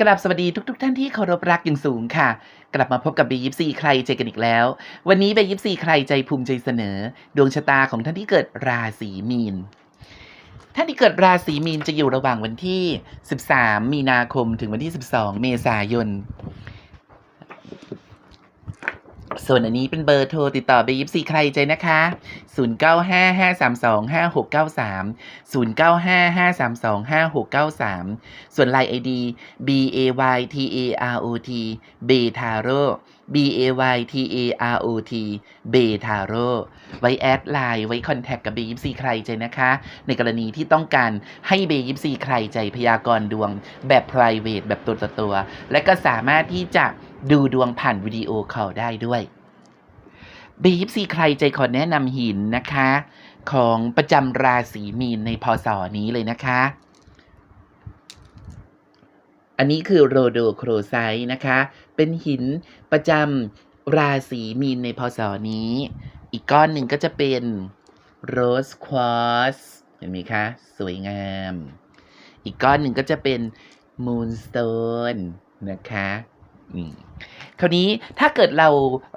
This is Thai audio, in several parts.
กราบสวัสดีทุกๆทท่านที่เคารพรักอย่างสูงค่ะ กลับมาพบกับ b ยิปซีใครใจกันอีกแล้ว วันนี้ b ยิปซีใครใจภูมิใจเสนอ ดวงชะตาของท่านที่เกิดราศีมีน ท่านที่เกิดราศีมีนจะอยู่ระหว่างวันที่ 13 มีนาคมถึงวันที่ 12 เมษายน ส่วนอันนี้เป็นเบอร์โทรติดต่อเบยิปซีใครใจนะคะ 0955325693 0955325693 ส่วน Line ID B A Y T A R O T b e t a r o B A Y T A R O T b e t a r o ไว้แอดไลน์ไว้คอนแทคกับเบยิปซีใครใจนะคะ ในกรณีที่ต้องการให้เบยิปซีใครใจพยากรณ์ดวงแบบ private แบบตัวต่อตัว และก็สามารถที่จะดูดวงผ่านวิดีโอคอลได้ด้วย บยิปซีใครใจขอแนะนำหินนะคะ ของประจำราศีมีนในพศนี้เลยนะคะ อันนี้คือโรโดโครไซต์นะคะ เป็นหินประจำราศีมีนในพศนี้ อีกก้อนหนึ่งก็จะเป็นโรสควอสเห็นไหมคะ สวยงาม อีกก้อนหนึ่งก็จะเป็นมูนสโตนนะคะ คราวนี้ถ้าเกิดเรา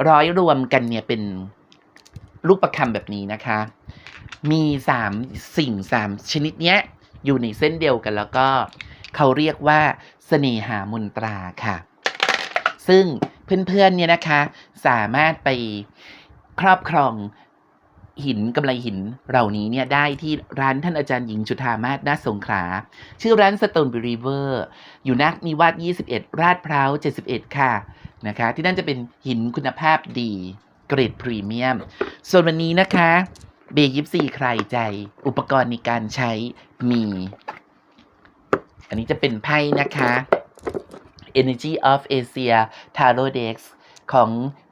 ร้อยรวมกันเนี่ยเป็นลูกประคำแบบนี้นะคะ มีสามสิ่งสามชนิดเนี้ย อยู่ในเส้นเดียวกันแล้วก็เขาเรียกว่าเสน่หามนตราค่ะ ซึ่งเพื่อนๆเนี่ยนะคะ สามารถไปครอบครอง หินกำไรหินเหล่านี้เนี่ยได้ที่ร้านท่านอาจารย์หญิงจุธามาศนาสงขลา ชื่อร้าน Stone Believer อยู่นักนิวาส21 ราดพร้าว 71 ค่ะนะคะที่นั่นจะเป็นหินคุณภาพดี เกรดพรีเมียม ส่วนวันนี้นะคะเบยิปซีใครใจ อุปกรณ์ในการใช้มี อันนี้จะเป็นไพ่นะคะ Energy of Asia Tarot Dex ของ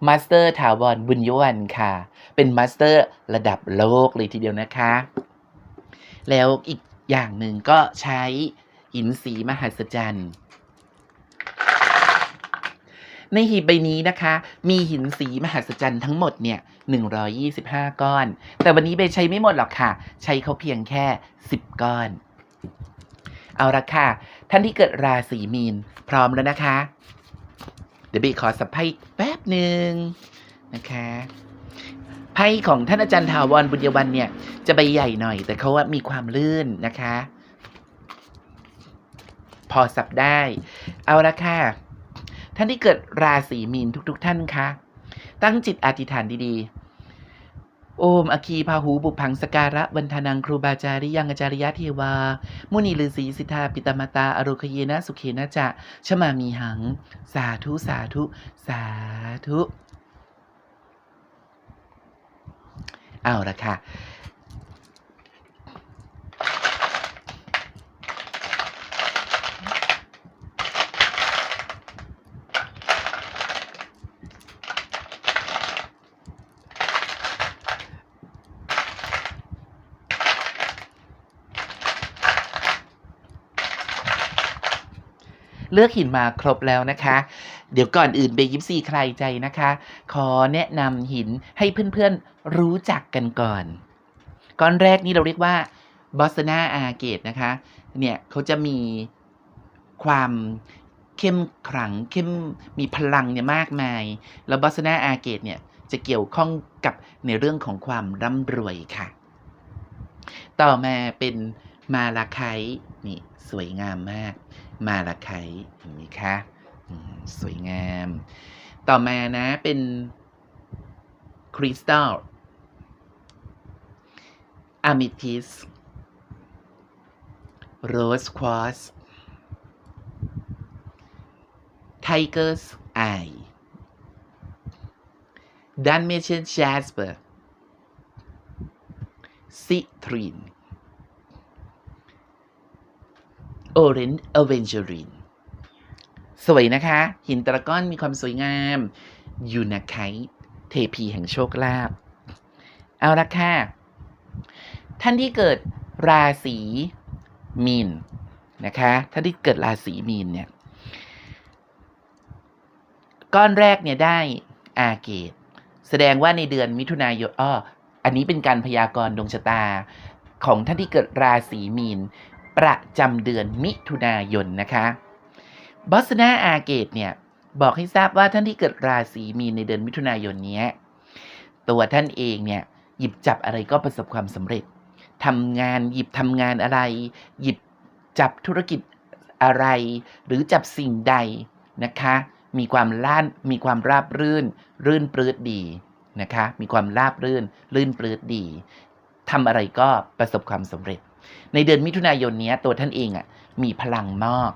Master ถาวรบุญยวันค่ะ เป็น Master ระดับโลกเลยทีเดียวนะคะ แล้วอีกอย่างหนึ่งก็ใช้หินสีมหัศจรรย์ ในหีบใบนี้นะคะ มีหินสีมหัศจรรย์ทั้งหมดเนี่ย 125 ก้อน แต่วันนี้เบใช้ไม่หมดหรอกค่ะ ใช้เขาเพียงแค่ 10 ก้อน เอาละค่ะ ท่านที่เกิดราศีมีนพร้อมแล้วนะคะ เดี๋ยวเบขอสับไพ่แป๊บหนึ่งนะคะ ไพ่ของท่านอาจารย์ถาวรบุญยวันเนี่ย จะใบใหญ่หน่อย แต่เขาว่ามีความลื่นนะคะ พอสับได้ เอาละค่ะ ท่านที่เกิดราศีมีนทุกๆทท่านคะตั้งจิตอธิษฐานดีๆ โอม อคีพาหู บุพังสการะ วันทานังครูบาจาริยังอาจาริยะเทวา มุนีฤาษีสิทธา ปิตมตาอโรคเยนะ สุเขนะจะชมามีหัง สาธุ สาธุ สาธุ เอาละค่ะ เลือกหินมาครบแล้วนะคะ เดี๋ยวก่อนอื่นเบยิปซีใครใจนะคะ ขอแนะนำหินให้เพื่อนๆ รู้จักกันก่อน ก้อนแรกนี่เราเรียกว่าบอสนาอาเกตนะคะ เนี่ยเขาจะมีความเข้มขลังเข้มมีพลังเนี่ยมากมาย แล้วบอสนาอาเกตเนี่ยจะเกี่ยวข้องกับในเรื่องของความร่ำรวยค่ะ ต่อมาเป็นมาลาไคนี่สวยงามมาก มาลาไคเห็นไหมคะสวยงาม ต่อมานะเป็นคริสตัล อะมิทิสโรสควอสไทเกอร์สไอดันเมเชนแจสเปอร์ซิทรินโอเรนเอเวนเจอรินสวยนะคะ หินตะก้อนมีความสวยงามยูนาไคเทพีแห่งโชคลาภเอาละค่ะ ท่านที่เกิดราศีมีนนะคะท่านที่เกิดราศีมีนเนี่ยก้อนแรกเนี่ยได้อาเกต แสดงว่าในเดือนมิถุนายนอ้ออันนี้เป็นการพยากรณ์ดวงชะตา ของท่านที่เกิดราศีมีน ประจำเดือนมิถุนายนนะคะบอสนาอาเกตเนี่ยบอกให้ทราบว่าท่านที่เกิดราศีมีนในเดือนมิถุนายนนี้ ตัวท่านเองเนี่ยหยิบจับอะไรก็ประสบความสำเร็จ ทำงานหยิบทำงานอะไร หยิบจับธุรกิจอะไร หรือจับสิ่งใดนะคะ มีความล้านมีความราบรื่น รื่นปลื้ดดีนะคะ มีความราบรื่นลื่นปลื้ดดีทำอะไรก็ประสบความสำเร็จ ในเดือนมิถุนายนนี้ตัวท่านเองอะมีพลังมาก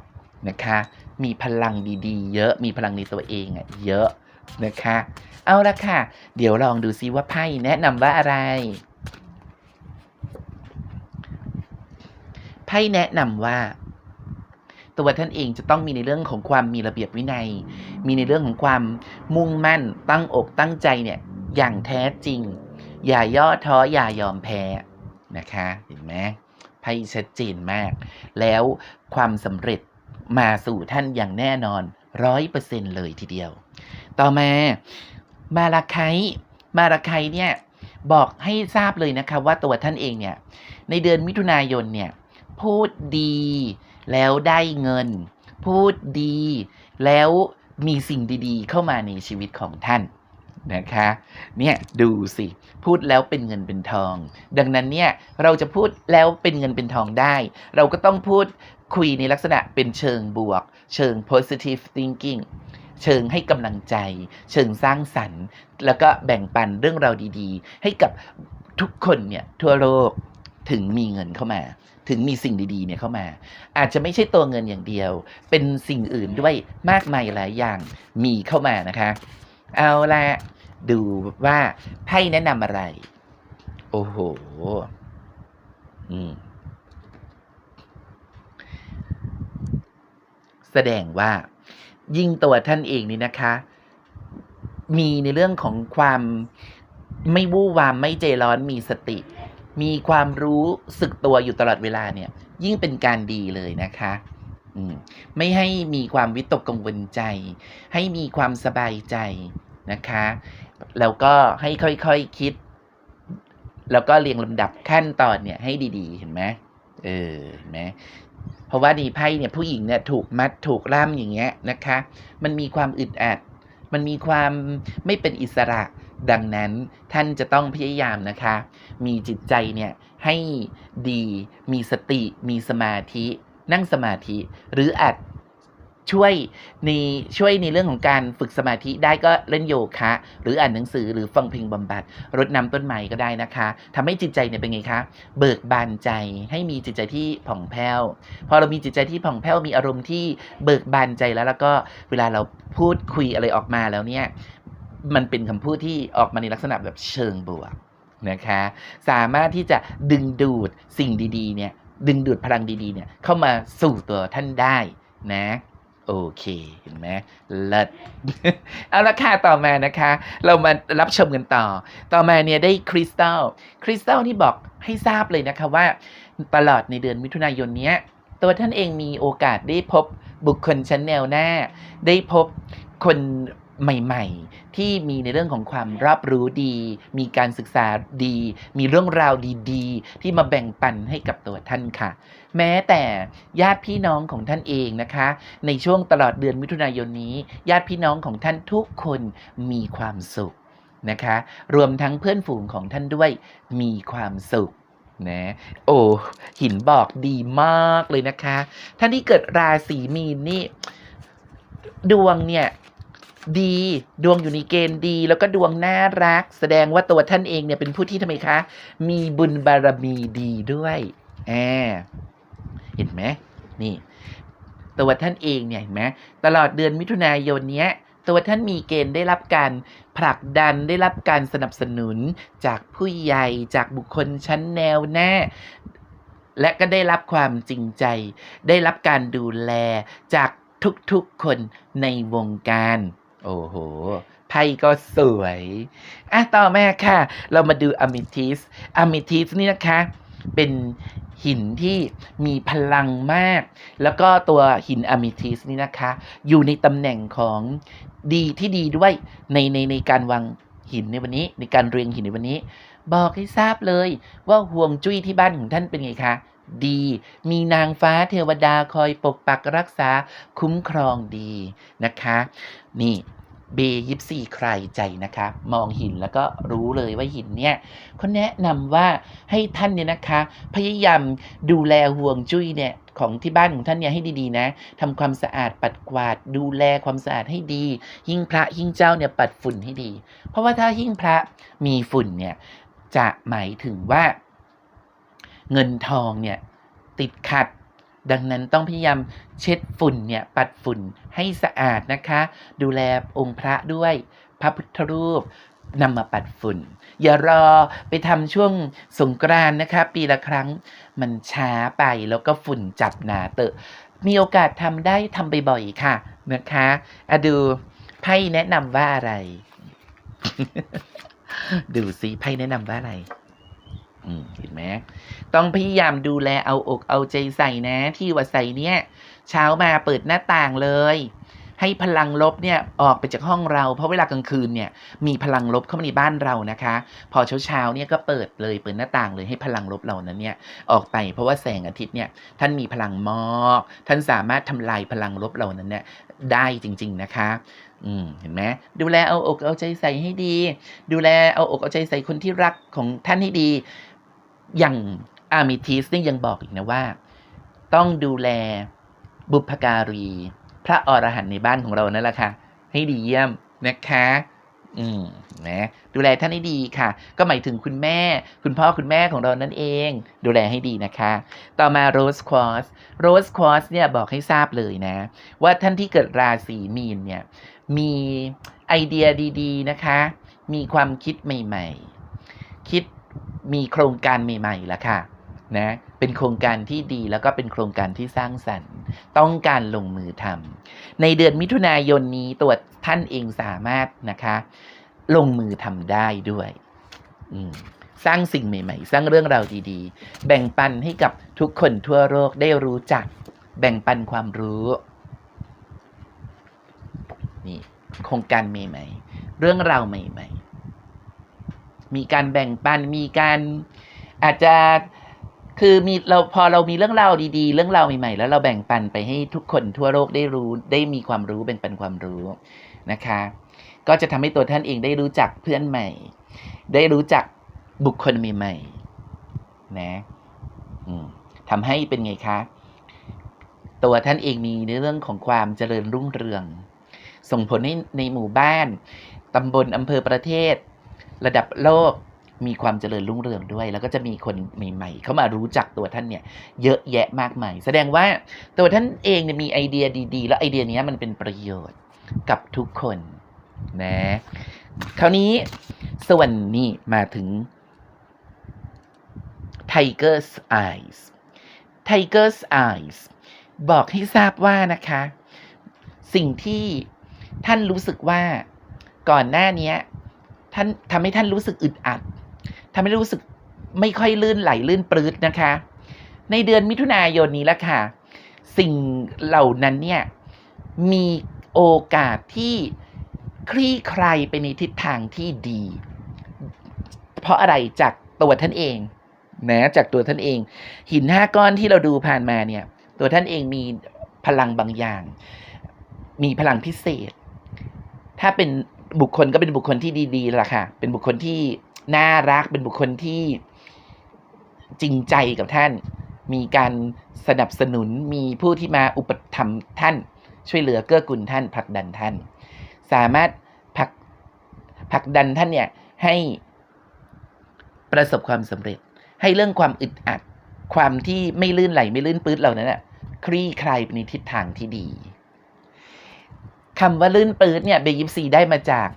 นะคะ มีพลังดีๆ เยอะ มีพลังในตัวเองอะเยอะนะคะ เอาละค่ะ เดี๋ยวลองดูซิว่าไพ่แนะนำว่าอะไร ไพ่แนะนำว่าตัวท่านเองจะต้องมีในเรื่องของความมีระเบียบวินัย มีในเรื่องของความมุ่งมั่น ตั้งอกตั้งใจเนี่ย อย่างแท้จริง อย่าย่อท้อ อย่ายอมแพ้นะคะ เห็นไหมไพ่ชัดเจนมาก แล้วความสำเร็จมาสู่ท่านอย่างแน่นอนร้อยเปอร์เซ็นเลยทีเดียว ต่อมา มาราไคมาราไคเนี่ย บอกให้ทราบเลยนะคะว่าตัวท่านเองเนี่ย ในเดือนมิถุนายนเนี่ย พูดดี แล้วได้เงิน พูดดี แล้วมีสิ่งดีๆ เข้ามาในชีวิตของท่านนะคะ เนี่ยดูสิ พูดแล้วเป็นเงินเป็นทอง ดังนั้นเนี่ยเราจะพูดแล้วเป็นเงินเป็นทองได้ เราก็ต้องพูดคุยในลักษณะเป็นเชิงบวก เชิง positive thinking เชิงให้กำลังใจ เชิงสร้างสรรค์ แล้วก็แบ่งปันเรื่องราวดีๆ ให้กับทุกคนเนี่ยทั่วโลกถึงมีเงินเข้ามา ถึงมีสิ่งดีๆเนี่ยเข้ามา อาจจะไม่ใช่ตัวเงินอย่างเดียว เป็นสิ่งอื่นด้วยมากมายหลายอย่างมีเข้ามานะคะ เอาละดูว่าไพ่แนะนำอะไร โอ้โห อืม แสดงว่า ยิ่งตัวท่านเองนี่นะคะ มีในเรื่องของความไม่วู่วามไม่ใจร้อนมีสติ มีความรู้สึกตัวอยู่ตลอดเวลาเนี่ย ยิ่งเป็นการดีเลยนะคะมไม่ให้มีความวิตกกังวลใจ ให้มีความสบายใจนะคะ แล้วก็ให้ค่อยๆคคิด แล้วก็เรียงลำดับขั้นตอนเนี่ยให้ดีๆ เห็นไหมเออเห็นไหมเพราะว่าดีไพ่เนี่ยผู้หญิงเนี่ยถูกมัดถูกล่ามอย่างเงี้ยนะคะ มันมีความอึดอัด มันมีความไม่เป็นอิสระ ดังนั้นท่านจะต้องพยายามนะคะ มีจิตใจเนี่ยให้ดีมีสติ มีสมาธิ นั่งสมาธิ หรืออาจช่วยในช่วยในเรื่องของการฝึกสมาธิได้ก็เล่นโยคะ หรืออ่านหนังสือหรือฟังเพลงบำบัดรดน้ำต้นไม้ก็ได้นะคะทำให้จิตใจเนี่ยเป็นไงคะ เบิกบานใจให้มีจิตใจที่ผ่องแผ้ว พอเรามีจิตใจที่ผ่องแผ้วมีอารมณ์ที่เบิกบานใจแล้วแล้วก็เวลาเราพูดคุยอะไรออกมาแล้วเนี่ย มันเป็นคำพูดที่ออกมาในลักษณะแบบเชิงบวกนะคะ สามารถที่จะดึงดูดสิ่งดีๆเนี่ย ดึงดูดพลังดีๆเนี่ยเข้ามาสู่ตัวท่านได้นะ โอเคเห็นไหมเลิศเอาละค่ะต่อมานะคะ เรามารับชมกันต่อ ต่อมาเนี่ยได้คริสตัลคริสตัลที่บอกให้ทราบเลยนะคะว่า ตลอดในเดือนมิถุนายนเนี้ย ตัวท่านเองมีโอกาสได้พบบุคคลชั้นแนวหน้า ได้พบคน ใหม่ ๆ ที่มีในเรื่องของความรับรู้ดี มีการศึกษาดี มีเรื่องราวดีๆ ที่มาแบ่งปันให้กับตัวท่านค่ะ แม้แต่ญาติพี่น้องของท่านเองนะคะ ในช่วงตลอดเดือนมิถุนายนนี้ ญาติพี่น้องของท่านทุกคนมีความสุขนะคะ รวมทั้งเพื่อนฝูงของท่านด้วยมีความสุขนะโอ้หินบอกดีมากเลยนะคะ ท่านที่เกิดราศีมีนนี่ ดวงเนี่ย ดี ดวงอยู่ในเกณฑ์ดี แล้วก็ดวงน่ารัก แสดงว่าตัวท่านเองเนี่ยเป็นผู้ที่ทำไมคะ มีบุญบารมีดีด้วยแอบเห็นไหมนี่ ตัวท่านเองเนี่ยเห็นไหมตลอดเดือนมิถุนายนเนี้ยตัวท่านมีเกณฑ์ได้รับการผลักดันได้รับการสนับสนุนจากผู้ใหญ่จากบุคคลชั้นแนวหน้าและก็ได้รับความจริงใจ ได้รับการดูแลจากทุกๆคนในวงการ โอ้โห ไพ่ก็สวย อะ ต่อมาค่ะ เรามาดูอะมิทิสอะมิทิสนี่นะคะ เป็นหินที่มีพลังมาก แล้วก็ตัวหินอะมิทิสนี่นะคะ อยู่ในตำแหน่งของดีที่ดีด้วยในในในการวางหินในวันนี้ในการเรียงหินในวันนี้ บอกให้ทราบเลยว่าห่วงจุ้ยที่บ้านของท่านเป็นไงคะดี มีนางฟ้าเทวดาคอยปกปักรักษาคุ้มครองดีนะคะ นี่ เบยิปซีใครใจนะคะ มองหินแล้วก็รู้เลยว่าหินเนี่ยเขาแนะนำว่าให้ท่านเนี่ยนะคะ พยายามดูแลห่วงจุ้ยเนี่ยของที่บ้านของท่านเนี่ยให้ดีๆนะทำความสะอาดปัดกวาด ดูแลความสะอาดให้ดี หิ้งพระหิ้งเจ้าเนี่ยปัดฝุ่นให้ดี เพราะว่าถ้าหิ้งพระมีฝุ่นเนี่ยจะหมายถึงว่า เงินทองเนี่ยติดขัด ดังนั้นต้องพยายามเช็ดฝุ่นเนี่ยปัดฝุ่นให้สะอาดนะคะ ดูแลองค์พระด้วยพระพุทธรูปนำมาปัดฝุ่น อย่ารอไปทำช่วงสงกรานนะคะ ปีละครั้งมันช้าไปแล้วก็ฝุ่นจับหนาเตอะ มีโอกาสทำได้ทำบ่อยๆค่ะนะคะอะดูไพ่แนะนำว่าอะไร ดูสิไพ่แนะนำว่าอะไร เห็นไหมต้องพยายามดูแลเอาอกเอาใจใส่นะ ที่ว่าใส่เนี่ย เช้ามาเปิดหน้าต่างเลย ให้พลังลบเนี่ยออกไปจากห้องเรา เพราะเวลากลางคืนเนี่ย มีพลังลบเข้ามาในบ้านเรานะคะ พอเช้าเช้าเนี่ยก็เปิดเลยเปิดหน้าต่างเลยให้พลังลบเรานั้นเนี่ยออกไปเพราะว่าแสงอาทิตย์เนี่ยท่านมีพลังมอกท่านสามารถทำลายพลังลบเรานั้นเนี่ยได้จริง ๆนะคะอืมเห็นไหมดูแลเอาอกเอาใจใส่ให้ดี ดูแลเอาอกเอาใจใส่คนที่รักของท่านให้ดี อย่างอามิทิสนี่ยังบอกอีกนะว่า ต้องดูแลบุพการี พระอรหันต์ในบ้านของเรานั่นแหละค่ะ ให้ดีเยี่ยมนะคะ อืมนะดูแลท่านให้ดีค่ะ ก็หมายถึงคุณแม่ คุณพ่อคุณแม่ของเรานั่นเอง ดูแลให้ดีนะคะ ต่อมาโรสควอสโรสควอสเนี่ยบอกให้ทราบเลยนะ ว่าท่านที่เกิดราศีมีนเนี่ย มีไอเดียดี ๆ นะคะ มีความคิดใหม่ ๆ คิด มีโครงการใหม่ๆแล้วค่ะนะเป็นโครงการที่ดีแล้วก็เป็นโครงการที่สร้างสรรค์ ต้องการลงมือทำในเดือนมิถุนายนนี้ตัวท่านเองสามารถนะคะ ลงมือทำได้ด้วยสร้างสิ่งใหม่ๆ สร้างเรื่องราวดีๆ แบ่งปันให้กับทุกคนทั่วโลกได้รู้จัก แบ่งปันความรู้นี่โครงการใหม่ๆ เรื่องราวใหม่ ๆ มีการแบ่งปันมีการอาจจะคือมีเราพอเรามีเรื่องราวดีๆ เรื่องราวใหม่ๆ แล้วเราแบ่งปันไปให้ทุกคนทั่วโลกได้รู้ได้มีความรู้แบ่งปันความรู้นะคะ ก็จะทำให้ตัวท่านเองได้รู้จักเพื่อนใหม่ ได้รู้จักบุคคลใหม่ๆนะอืมทำให้เป็นไงคะ ตัวท่านเองมีในเรื่องของความเจริญรุ่งเรือง ส่งผลให้ในหมู่บ้านตำบลอำเภอประเทศ ระดับโลกมีความเจริญรุ่งเรืองด้วย แล้วก็จะมีคนใหม่ ๆ เข้ามารู้จักตัวท่านเนี่ยเยอะแยะมากมายแสดงว่าตัวท่านเองเนี่ยมีไอเดียดี ๆ แล้วไอเดียเนี้ยมันเป็นประโยชน์กับทุกคนนะคราวนี้ส่วนนี้มาถึง Tiger's Eyes Tiger's Eyes บอกให้ทราบว่านะคะ สิ่งที่ท่านรู้สึกว่าก่อนหน้านี้ ท่านทำให้ท่านรู้สึกอึดอัดทำให้รู้สึกไม่ค่อยลื่นไหลลื่นปลื้ดนะคะ ในเดือนมิถุนายนนี้แล้วค่ะ สิ่งเหล่านั้นเนี่ยมีโอกาสที่คลี่คลายไปในทิศทางที่ดี เพราะอะไรจากตัวท่านเองนะจากตัวท่านเอง หินห้าก้อนที่เราดูผ่านมาเนี่ย ตัวท่านเองมีพลังบางอย่าง มีพลังพิเศษ ถ้าเป็น บุคคลก็เป็นบุคคลที่ดีๆล่ะค่ะ เป็นบุคคลที่น่ารัก เป็นบุคคลที่จริงใจกับท่าน มีการสนับสนุน มีผู้ที่มาอุปถัมภ์ท่าน ช่วยเหลือเกื้อกูลท่านผลักดันท่าน สามารถผลักผลักดันท่านเนี่ยให้ประสบความสำเร็จ ให้เรื่องความอึดอัด ความที่ไม่ลื่นไหลไม่ลื่นปื๊ดเหล่านั้นนะคลี่คลายไปในทิศทางที่ดี คำว่าลื่นปื๊ดเนี่ยเบยิปซีได้มาจาก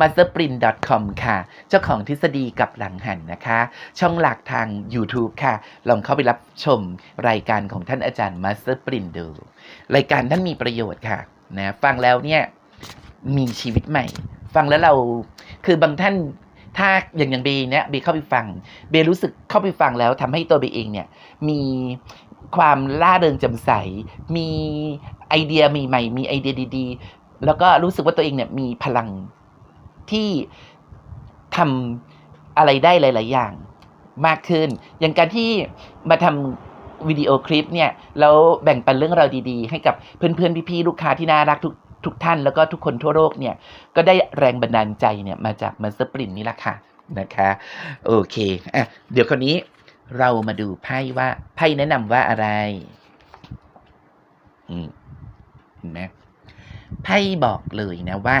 masterprint.com ค่ะ เจ้าของทฤษฎีกับหลังหันนะคะ ช่องหลักทาง YouTube ค่ะ ลองเข้าไปรับชมรายการของท่านอาจารย์ Masterprint ดู รายการท่านมีประโยชน์ค่ะนะฟังแล้วเนี่ยมีชีวิตใหม่ ฟังแล้วเราคือบางท่านถ้าอย่างอย่างเบเนี่ยเบเข้าไปฟัง เบรู้สึกเข้าไปฟังแล้วทำให้ตัวเบเองเนี่ยมีความล่าเริงจ่มใส มี ไอเดียใหม่ๆมีไอเดียดี ๆ แล้วก็รู้สึกว่าตัวเองเนี่ยมีพลังที่ทำอะไรได้หลาย ๆ อย่างมากขึ้น อย่างการที่มาทำวิดีโอคลิปเนี่ยแล้วแบ่งปันเรื่องราวดี ๆ ให้กับเพื่อน ๆ พี่ ๆ ลูกค้าที่น่ารักทุกทุกท่านแล้วก็ทุกคนทั่วโลกเนี่ยก็ได้แรงบันดาลใจเนี่ยมาจากมันสปรินนี่แหละค่ะนะคะโอเคอะเดี๋ยวคนนี้เรามาดูไพ่ว่าไพ่แนะนำว่าอะไร อืม เห็นไหมไพ่บอกเลยนะว่า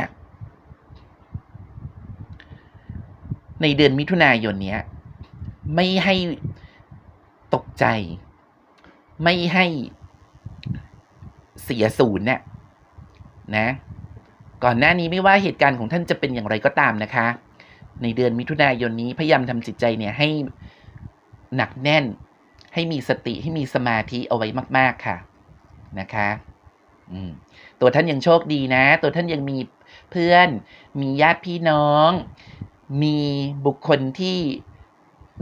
ในเดือนมิถุนายนเนี้ย ไม่ให้ตกใจ ไม่ให้เสียศูนย์เนี่ยนะ ก่อนหน้านี้ไม่ว่าเหตุการณ์ของท่านจะเป็นอย่างไรก็ตามนะคะ ในเดือนมิถุนายนนี้พยายามทำจิตใจเนี่ยให้หนักแน่น ให้มีสติให้มีสมาธิเอาไว้มาก ๆค่ะนะคะ ตัวท่านยังโชคดีนะ ตัวท่านยังมีเพื่อน มีญาติพี่น้อง มีบุคคลที่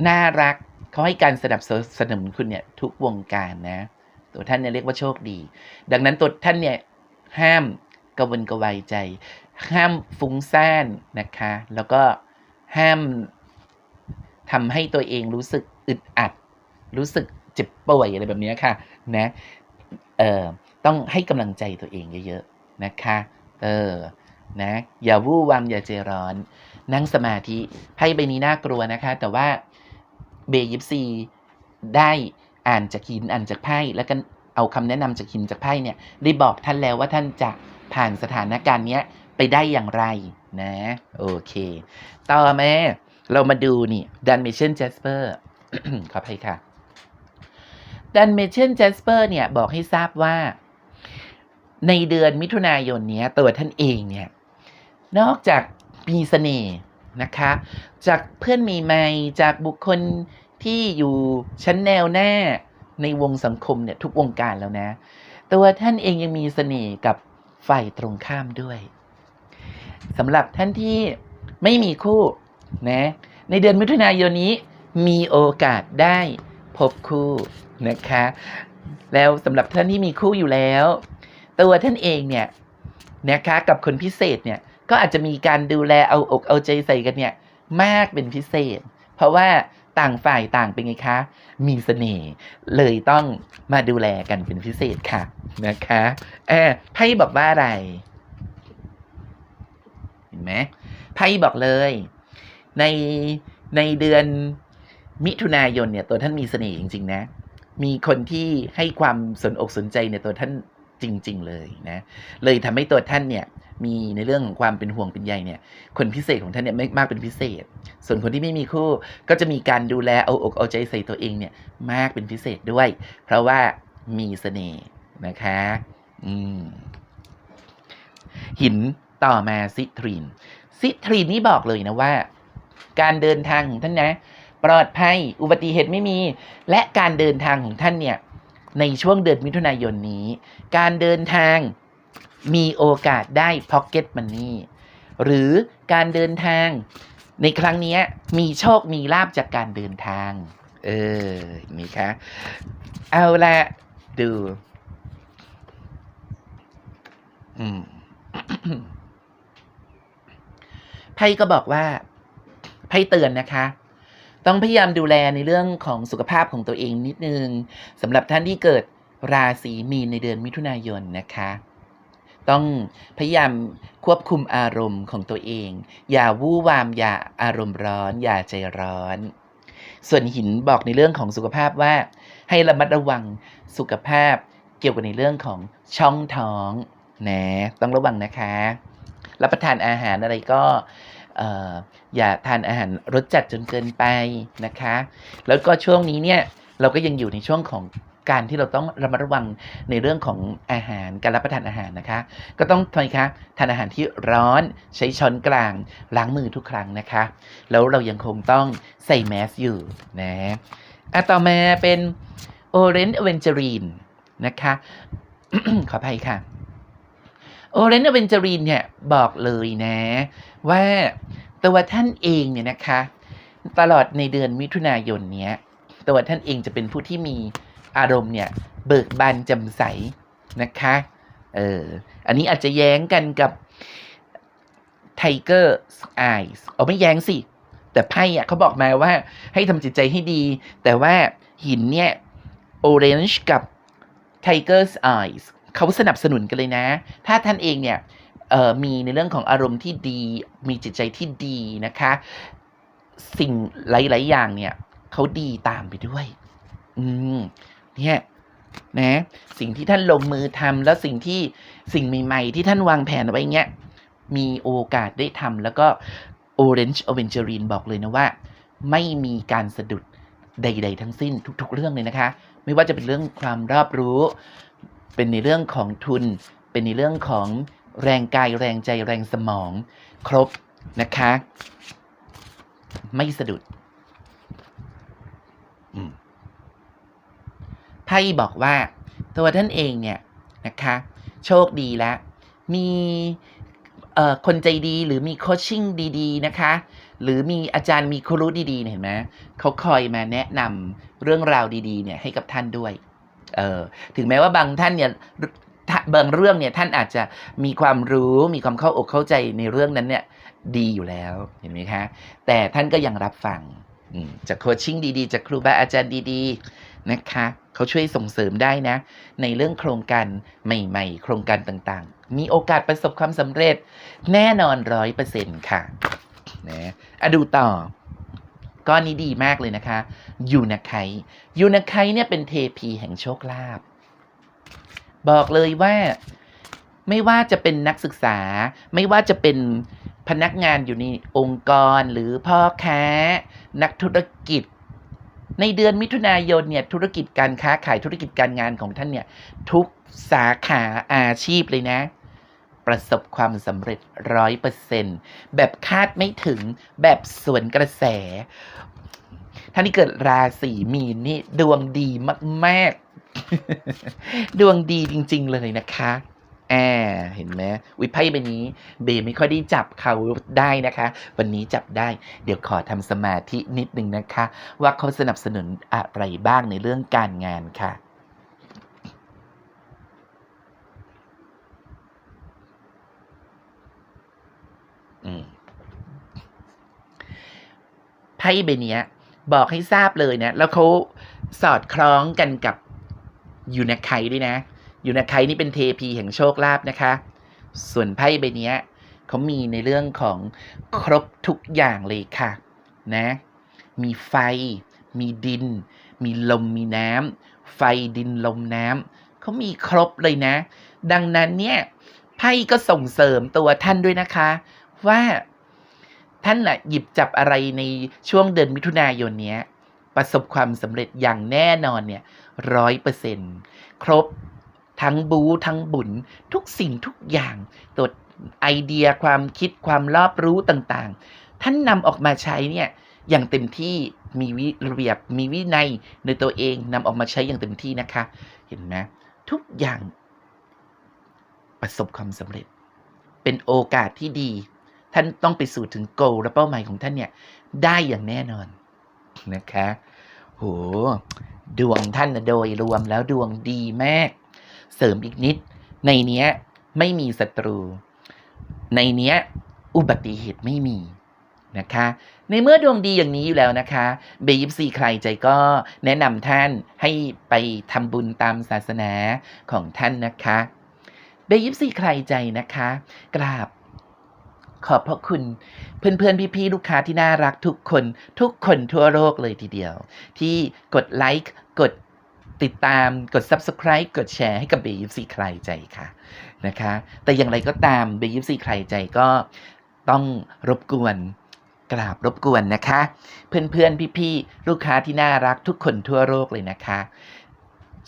น่ารักเขาให้การสนับสนุนคุณเนี่ย ทุกวงการนะ ตัวท่านเนี่ยเรียกว่าโชคดี ดังนั้นตัวท่านเนี่ยห้ามกระวนกระวายใจ ห้ามฟุ้งซ่านนะคะ แล้วก็ห้ามทำให้ตัวเองรู้สึกอึดอัด รู้สึกเจ็บป่วยอะไรแบบนี้ค่ะ นะ เออ ต้องให้กำลังใจตัวเองเยอะๆนะคะ เออ นะ อย่าวู่วามอย่าใจร้อน นั่งสมาธิไพ่ใบนี้น่ากลัวนะคะ แต่ว่าเบยิปซีได้อ่านจากหินอ่านจากไพ่แล้วก็เอาคำแนะนำจากหินจากไพ่เนี่ยได้บอกท่านแล้วว่าท่านจะผ่านสถานการณ์เนี้ยไปได้อย่างไรนะ โอเค ต่อมาเรามาดูนี่ดันเมเชนเจสเปอร์ขออภัยค่ะดันเมเชนเจสเปอร์เนี่ยบอกให้ทราบว่า ในเดือนมิถุนายนนี้ตัวท่านเองเนี่ย นอกจากมีเสน่ห์นะคะ จากเพื่อนมีไมจากบุคคลที่อยู่ชั้นแนวหน้าในวงสังคมเนี่ยทุกวงการแล้วนะ ตัวท่านเองยังมีเสน่ห์กับฝ่ายตรงข้ามด้วยสำหรับท่านที่ไม่มีคู่นะในเดือนมิถุนายนนี้มีโอกาสได้พบคู่นะคะ แล้วสำหรับท่านที่มีคู่อยู่แล้ว ตัวท่านเองเนี่ยนะคะกับคนพิเศษเนี่ยก็อาจจะมีการดูแลเอาอกเอาใจใส่กันเนี่ยมากเป็นพิเศษ เพราะว่าต่างฝ่ายต่างเป็นไงคะ มีเสน่ห์เลยต้องมาดูแลกันเป็นพิเศษค่ะนะคะเออไพ่บอกว่าอะไรเห็นไหมไพ่บอกเลย ในในเดือนมิถุนายนเนี่ยตัวท่านมีเสน่ห์จริงๆนะ มีคนที่ให้ความสนอกสนใจในตัวท่าน จริง ๆ เลยนะเลยทำให้ตัวท่านเนี่ยมีในเรื่องของความเป็นห่วงเป็นใยเนี่ย คนพิเศษของท่านเนี่ยไม่มากเป็นพิเศษ ส่วนคนที่ไม่มีคู่ก็จะมีการดูแลเอาอกเอาใจใส่ตัวเองเนี่ยมากเป็นพิเศษด้วย เพราะว่ามีเสน่ห์นะคะ อืม หินต่อมาซิทรีน ซิทรีนนี่บอกเลยนะว่า การเดินทางของท่านนะ ปลอดภัยอุบัติเหตุไม่มี และการเดินทางของท่านเนี่ย ในช่วงเดือนมิถุนายนนี้ การเดินทางมีโอกาสได้ Pocket Money หรือการเดินทางในครั้งนี้มีโชคมีลาบจากการเดินทาง เออนี้คะเอาละดู อืมไพ่ก็บอกว่าไพ่เตือนนะคะ ต้องพยายามดูแลในเรื่องของสุขภาพของตัวเองนิดนึงสำหรับท่านที่เกิดราศีมีนในเดือนมิถุนายนนะคะ ต้องพยายามควบคุมอารมณ์ของตัวเอง อย่าวู่วามอย่าอารมณ์ร้อน อย่าใจร้อน ส่วนหินบอกในเรื่องของสุขภาพว่า ให้ระมัดระวังสุขภาพเกี่ยวกับในเรื่องของช่องท้องนะต้องระวังนะคะ รับประทานอาหารอะไรก็ ออย่าทานอาหารรสจัดจนเกินไปนะคะ แล้วก็ช่วงนี้เนี่ยเราก็ยังอยู่ในช่วงของการที่เราต้องระมัดระวังในเรื่องของอาหารการรับประทานอาหารนะคะ ก็ต้องทำไมคะทานอาหารที่ร้อนใช้ช้อนกลางล้างมือทุกครั้งนะคะ แล้วเรายังคงต้องใส่แมสอยู่นะอะต่อมาเป็น Orange a v e n g e r i n e นะคะ ขออภัยค่ะ Orange a v e n g e r i n e เนี่ยบอกเลยนะ ว่าตัวท่านเองเนี่ยนะคะ ตลอดในเดือนมิถุนายนเนี้ยตัวท่านเองจะเป็นผู้ที่มีอารมณ์เนี่ยเบิกบานจำใสนะคะเอออันนี้อาจจะแย้งกันกับ Tiger Eyes เอาไม่แย้งสิ แต่ไพ่อะเขาบอกมาว่าให้ทำจิตใจให้ดี แต่ว่าหินเนี่ย Orange กับ Tiger's Eyes เขาสนับสนุนกันเลยนะ ถ้าท่านเองเนี่ย มีในเรื่องของอารมณ์ที่ดี มีจิตใจที่ดีนะคะ สิ่งหลาย ๆ อย่างเนี่ยเขาดีตามไปด้วย อืมเนี่ยนะสิ่งที่ท่านลงมือทำแล้วสิ่งที่สิ่งใหม่ ๆ ที่ท่านวางแผนอาไว้เงี้ยมีโอกาสได้ทำแล้วก็ Orange o v e n g e r i n บอกเลยนะว่า ไม่มีการสะดุดใด ๆ ทั้งสิ้นทุก ๆ เรื่องเลยนะคะ ไม่ว่าจะเป็นเรื่องความรอบรู้ เป็นในเรื่องของทุน เป็นในเรื่องของ แรงกายแรงใจแรงสมอง ครบนะคะ ไม่สะดุดไพ่บอกว่า ตัวท่านเองเนี่ยนะคะ โชคดีแล้ว มีคนใจดีหรือมีโคชชิ่งดีๆนะคะ หรือมีอาจารย์มีครูดีๆเห็นไหมเขาคอยมาแนะนำเรื่องราวดีๆ เนี่ยให้กับท่านด้วย เออถึงแม้ว่าบางท่านเนี่ย บางเรื่องเนี่ยท่านอาจจะมีความรู้มีความเข้าอกเข้าใจในเรื่องนั้นเนี่ยดีอยู่แล้วเห็นไหมคะ แต่ท่านก็ยังรับฟังจากโคชชิ่งดีๆ จากครูบาอาจารย์ดีๆนะคะเขาช่วยส่งเสริมได้นะ ในเรื่องโครงการใหม่ ๆ โครงการต่างๆ มีโอกาสประสบความสำเร็จแน่นอนร้อยเปอร์เซ็นต์ค่ะนะอะดูต่อก้อนนี้ดีมากเลยนะคะยูนาไคยูนาไคเนี่ยเป็นเทพีแห่งโชคลาภ บอกเลยว่าไม่ว่าจะเป็นนักศึกษา ไม่ว่าจะเป็นพนักงานอยู่ในองค์กรหรือพ่อค้า นักธุรกิจ ในเดือนมิถุนายนเนี่ยธุรกิจการค้าขายธุรกิจการงานของท่านเนี่ย ทุกสาขาอาชีพเลยนะ ประสบความสำเร็จร้อยเปอร์เซ็นแบบคาดไม่ถึงแบบสวนกระแส ท่านที่เกิดราศีมีนนี่ดวงดีมาก ๆ ดวงดีจริง ๆ เลยนะคะแอบเห็นไหมวิไพ่ใบนี้ เบไม่ค่อยได้จับเขาได้นะคะ วันนี้จับได้ เดี๋ยวขอทำสมาธินิดนึงนะคะ ว่าเขาสนับสนุนอะไรบ้างในเรื่องการงานค่ะอืมไพ่ใบเนี้ยบอกให้ทราบเลยนะ แล้วเขาสอดคล้องกันกับ ยูนาไคด้วยนะยูนาไคนี่เป็นเทพีแห่งโชคลาภนะคะ ส่วนไพ่ใบนี้เขามีในเรื่องของครบทุกอย่างเลยค่ะนะ มีไฟ มีดิน มีลมมีน้ำไฟดินลมน้ำเขามีครบเลยนะ ดังนั้นเนี่ยไพ่ก็ส่งเสริมตัวท่านด้วยนะคะ ว่าท่านน่ะหยิบจับอะไรในช่วงเดือนมิถุนายนเนี้ย ประสบความสำเร็จอย่างแน่นอนเนี่ยร้อยเปอร์เซ็นครบทั้งบูทั้งบุญทุกสิ่งทุกอย่างตัวไอเดียความคิดความรอบรู้ต่างๆ ท่านนำออกมาใช้เนี่ยอย่างเต็มที่มีวิระเบียบมีวินัยในตัวเองนำออกมาใช้อย่างเต็มที่นะคะ เห็นไหมทุกอย่างประสบความสำเร็จ เป็นโอกาสที่ดี ท่านต้องไปสู่ถึงโกลและเป้าหมายของท่านเนี่ยได้อย่างแน่นอน นะคะโหดวงท่านโดยรวมแล้วดวงดีมาก เสริมอีกนิด ในเนี้ยไม่มีศัตรู ในเนี้ยอุบัติเหตุไม่มีนะคะ ในเมื่อดวงดีอย่างนี้อยู่แล้วนะคะเบยิปซีใครใจก็แนะนำท่านให้ไปทำบุญตามศาสนาของท่านนะคะเบยิปซีใครใจนะคะ กราบ ขอบพระคุณ เพื่อนๆ พี่ๆ ลูกค้าที่น่ารักทุกคน ทุกคนทั่วโลกเลยทีเดียว ที่กดไลค์กดติดตามกด Subscribe กดแชร์ให้กับเบยิปซีใครใจค่ะนะคะ แต่อย่างไรก็ตามเบยิปซีใครใจก็ต้องรบกวนกราบรบกวนนะคะ เพื่อนๆ พี่ๆ ลูกค้าที่น่ารักทุกคนทั่วโลกเลยนะคะ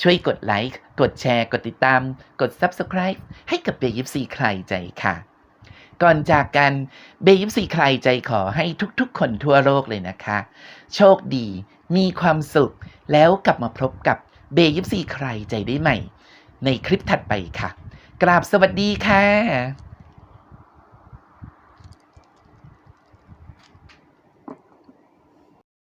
ช่วยกดไลค์กดแชร์ กดติดตาม กด Subscribe ให้กับเบยิปซีใครใจค่ะ ก่อนจากกันเบยิปซีใครใจขอให้ทุกๆ คนทั่วโลกเลยนะคะ โชคดี มีความสุข แล้วกลับมาพบกับเบยิปซีใครใจได้ใหม่ ในคลิปถัดไปค่ะ กราบสวัสดีค่ะ